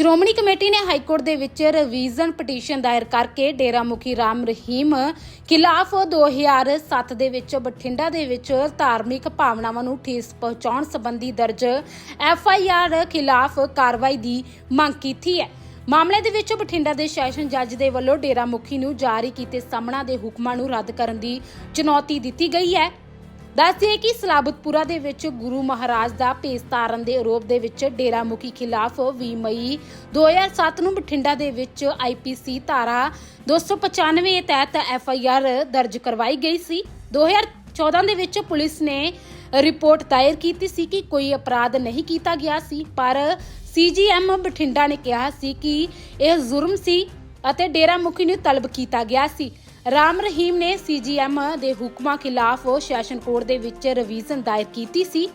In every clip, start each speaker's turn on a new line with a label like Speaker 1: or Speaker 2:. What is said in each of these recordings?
Speaker 1: Shiromani committee ਨੇ high court ਦੇ ਵਿੱਚ ਰਿਵੀਜ਼ਨ ਪਟੀਸ਼ਨ ਦਾਇਰ ਕਰਕੇ ਡੇਰਾ ਮੁਖੀ ਰਾਮ ਰਹੀਮ ਖਿਲਾਫ 2007 ਦੇ ਵਿੱਚ ਬਠਿੰਡਾ ਦੇ ਵਿੱਚ ਧਾਰਮਿਕ ਭਾਵਨਾਵਾਂ ਨੂੰ ਠੇਸ ਪਹੁੰਚਾਉਣ ਸੰਬੰਧੀ ਦਰਜ ਐਫ ਆਈ ਆਰ ਖਿਲਾਫ ਕਾਰਵਾਈ ਦੀ ਮੰਗ ਕੀਤੀ ਹੈ। ਮਾਮਲੇ ਦੇ ਵਿੱਚ ਬਠਿੰਡਾ ਦੇ ਸੈਸ਼ਨ ਜੱਜ ਦੇ ਵੱਲੋਂ ਡੇਰਾ ਮੁਖੀ ਨੂੰ ਜਾਰੀ ਕੀਤੇ ਸਾਹਮਣਾ ਦੇ ਹੁਕਮਾਂ ਨੂੰ ਰੱਦ ਕਰਨ ਦੀ ਚੁਣੌਤੀ ਦਿੱਤੀ ਗਈ ਹੈ। ਦੱਸਦੇ ਕਿ ਸਲਾਬਤਪੁਰਾ ਦੇ ਵਿੱਚ ਗੁਰੂ ਮਹਾਰਾਜ ਦਾ ਭੇਸ ਧਾਰਨ ਦੇ ਆਰੋਪ ਦੇ ਵਿੱਚ ਡੇਰਾ ਮੁਖੀ ਖਿਲਾਫ 20 ਮਈ 2007 ਨੂੰ ਬਠਿੰਡਾ ਦੇ ਵਿੱਚ ਆਈਪੀਸੀ ਧਾਰਾ 295 ਤਹਿਤ ਐਫ ਆਈ ਆਰ ਦਰਜ ਕਰਵਾਈ ਗਈ ਸੀ। 2014 ਦੇ ਵਿੱਚ ਪੁਲਿਸ ਨੇ ਰਿਪੋਰਟ ਦਾਇਰ ਕੀਤੀ ਸੀ ਕਿ ਕੋਈ ਅਪਰਾਧ ਨਹੀਂ ਕੀਤਾ ਗਿਆ ਸੀ, ਪਰ ਸੀਜੀਐਮ ਬਠਿੰਡਾ ਨੇ ਕਿਹਾ ਸੀ ਕਿ ਇਹ ਜ਼ੁਰਮ ਸੀ ਅਤੇ ਡੇਰਾ ਮੁਖੀ ਨੂੰ ਤਲਬ ਕੀਤਾ ਗਿਆ ਸੀ। ਰਾਮ ਰਹੀਮ ਨੇ ਸੀਜੀਐਮ ਦੇ ਹੁਕਮਾਂ ਖਿਲਾਫ ਸੈਸ਼ਨ ਕੋਰਟ ਦੇ ਵਿੱਚ ਰਿਵੀਜ਼ਨ ਦਾਇਰ ਕੀਤੀ ਸੀ।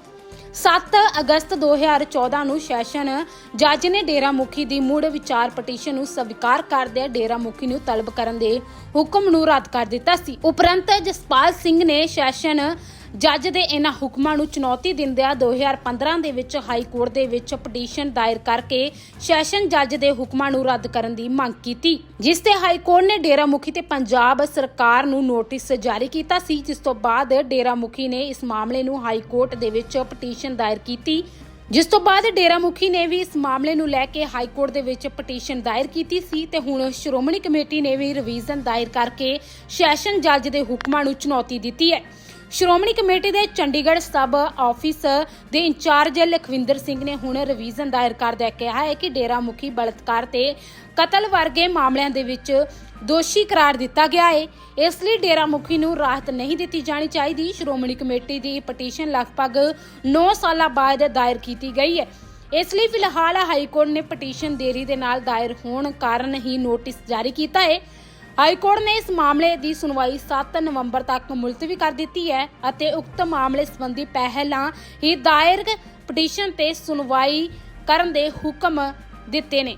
Speaker 1: 7 ਅਗਸਤ 2014 ਨੂੰ ਸੈਸ਼ਨ ਜੱਜ ਨੇ ਡੇਰਾ ਮੁਖੀ ਦੀ ਮੁੜ ਵਿਚਾਰ ਪਟੀਸ਼ਨ ਨੂੰ ਸਵੀਕਾਰ ਕਰਦਿਆਂ ਡੇਰਾ ਮੁਖੀ ਨੂੰ ਤਲਬ ਕਰਨ ਦੇ ਹੁਕਮ ਨੂੰ ਰੱਦ ਕਰ ਦਿੱਤਾ ਸੀ। ਉਪਰੰਤ ਜਸਪਾਲ ਸਿੰਘ ਨੇ ਸੈਸ਼ਨ ਜੱਜ ਦੇ ਇਹਨਾਂ ਹੁਕਮਾਂ ਨੂੰ ਚੁਣੌਤੀ ਦਿੰਦਿਆਂ 2015 ਦੇ ਵਿੱਚ ਹਾਈ ਕੋਰਟ ਦੇ ਵਿੱਚ ਪਟੀਸ਼ਨ ਦਾਇਰ ਕਰਕੇ ਸੈਸ਼ਨ ਜੱਜ ਦੇ ਹੁਕਮਾਂ ਨੂੰ ਰੱਦ ਕਰਨ ਦੀ ਮੰਗ ਕੀਤੀ, ਜਿਸ ਤੇ ਹਾਈ ਕੋਰਟ ਨੇ ਡੇਰਾ ਮੁਖੀ ਤੇ ਪੰਜਾਬ ਸਰਕਾਰ ਨੂੰ ਨੋਟਿਸ ਜਾਰੀ ਕੀਤਾ ਸੀ, ਜਿਸ ਤੋਂ ਬਾਅਦ ਡੇਰਾ ਮੁਖੀ ਨੇ ਇਸ ਮਾਮਲੇ ਨੂੰ ਹਾਈ ਕੋਰਟ ਦੇ ਵਿੱਚ ਪਟੀਸ਼ਨ ਦਾਇਰ ਕੀਤੀ। ਜਿਸ ਤੋਂ ਬਾਅਦ ਡੇਰਾ ਮੁਖੀ ਨੇ ਵੀ ਇਸ ਮਾਮਲੇ ਨੂੰ ਲੈ ਕੇ ਹਾਈ ਕੋਰਟ ਦੇ ਵਿੱਚ ਪਟੀਸ਼ਨ ਦਾਇਰ ਕੀਤੀ ਸੀ ਤੇ ਹੁਣ ਸ਼੍ਰੋਮਣੀ ਕਮੇਟੀ ਨੇ ਵੀ ਰਿਵੀਜ਼ਨ ਦਾਇਰ ਕਰਕੇ ਸੈਸ਼ਨ ਜੱਜ ਦੇ ਹੁਕਮਾਂ ਨੂੰ ਚੁਣੌਤੀ ਦਿੱਤੀ ਹੈ। ਸ਼੍ਰੋਮਣੀ ਕਮੇਟੀ ਦੇ ਚੰਡੀਗੜ੍ਹ ਸਬ ਆਫਿਸ ਦੇ ਇੰਚਾਰਜ ਲਖਵਿੰਦਰ ਸਿੰਘ ਨੇ ਹੁਣ ਰਿਵੀਜ਼ਨ ਦਾਇਰ ਕਰਦਿਆਂ ਕਿਹਾ ਹੈ ਕਿ ਡੇਰਾ ਮੁਖੀ ਬਲਤਕਾਰ ਤੇ ਕਤਲ ਵਰਗੇ ਮਾਮਲਿਆਂ ਦੇ ਵਿੱਚ ਦੋਸ਼ੀ ਕਰਾਰ ਦਿੱਤਾ ਗਿਆ ਹੈ। ਇਸ ਲਈ ਡੇਰਾ ਮੁਖੀ ਨੂੰ ਰਾਹਤ ਨਹੀਂ ਦਿੱਤੀ ਜਾਣੀ ਚਾਹੀਦੀ। ਸ਼੍ਰੋਮਣੀ ਕਮੇਟੀ ਦੀ ਪਟੀਸ਼ਨ ਲਗਭਗ 9 ਸਾਲਾਂ ਬਾਅਦ ਦਾਇਰ ਕੀਤੀ ਗਈ ਹੈ। ਇਸ ਲਈ ਫਿਲਹਾਲ ਹਾਈ ਕੋਰਟ ਨੇ ਪਟੀਸ਼ਨ ਦੇਰੀ ਦੇ ਨਾਲ ਦਾਇਰ ਹੋਣ ਕਾਰਨ ਹੀ ਨੋਟਿਸ ਜਾਰੀ ਕੀਤਾ ਹੈ। ਹਾਈ ਕੋਰਟ ਨੇ ਇਸ ਮਾਮਲੇ ਦੀ ਸੁਣਵਾਈ 7 ਨਵੰਬਰ ਤੱਕ ਮੁਲਤਵੀ ਕਰ ਦਿੱਤੀ ਹੈ ਅਤੇ ਉਕਤ ਮਾਮਲੇ ਸੰਬੰਧੀ ਪਹਿਲਾਂ ਹੀ ਦਾਇਰ ਪਟੀਸ਼ਨ ਤੇ ਸੁਣਵਾਈ ਕਰਨ ਦੇ ਹੁਕਮ ਦਿੱਤੇ ਨੇ।